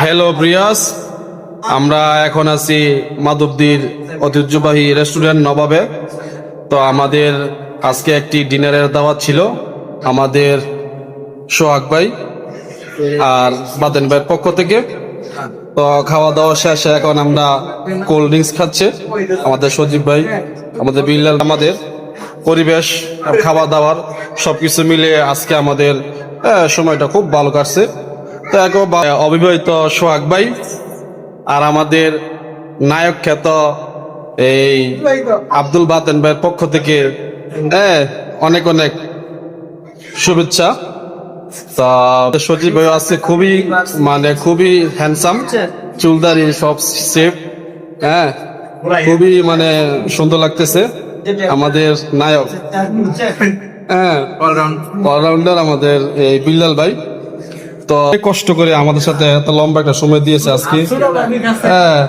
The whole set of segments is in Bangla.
হ্যালো ব্রিয়াস আমরা এখন আছি মাধবদীর ঐতিহ্যবাহী রেস্টুরেন্ট নবাবে। তো আমাদের আজকে একটি ডিনারের দাওয়াত ছিল আমাদের সোহাগ ভাই আর বাদেন ভাইয়ের পক্ষ থেকে। তো খাওয়া দাওয়া শেষে এখন আমরা কোল্ড ড্রিঙ্কস খাচ্ছে। আমাদের সজীব ভাই, আমাদের বিল্লাল আমাদের পরিবেশ খাওয়া দাওয়ার সবকিছু মিলে আজকে আমাদের সময়টা খুব ভালো কাটছে। তো এক অবিবাহিত সোহাগ ভাই আর আমাদের নায়ক খ্যাত এই আব্দুল বাতেন ভাইয়ের পক্ষ থেকে হ্যাঁ অনেক অনেক শুভেচ্ছা। তা সজীব ভাই আছে খুবই মানে খুবই হ্যান্ডসাম চুলদারি সব সেফ হ্যাঁ খুবই মানে সুন্দর লাগতেছে আমাদের নায়ক। হ্যাঁ অলরাউন্ডার আমাদের এই বিল্লাল ভাই। তো কষ্ট করে আমাদের সাথে এত লম্বা একটা সময় দিয়েছে আজকে। হ্যাঁ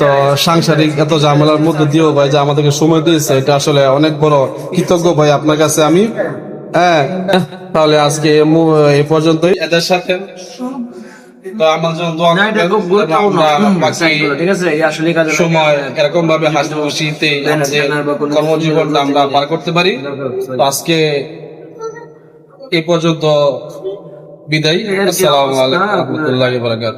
তো সাংসারিক এত ঝামেলার মধ্যে দিয়েও ভাই যে আমাদেরকে সময় দিয়েছে এটা আসলে অনেক বড় কৃতজ্ঞ ভাই আপনার কাছে আমি। হ্যাঁ তাহলে আজকে এই পর্যন্তই। এদের সাথে সময় এরকম ভাবে হাসি খুশিতে কর্মজীবনটা আমরা পার করতে পারি। আজকে এ পর্যন্ত বিদায়। আসসালামু আলাইকুম রহমতুল্লাহি বারাকাতুহু।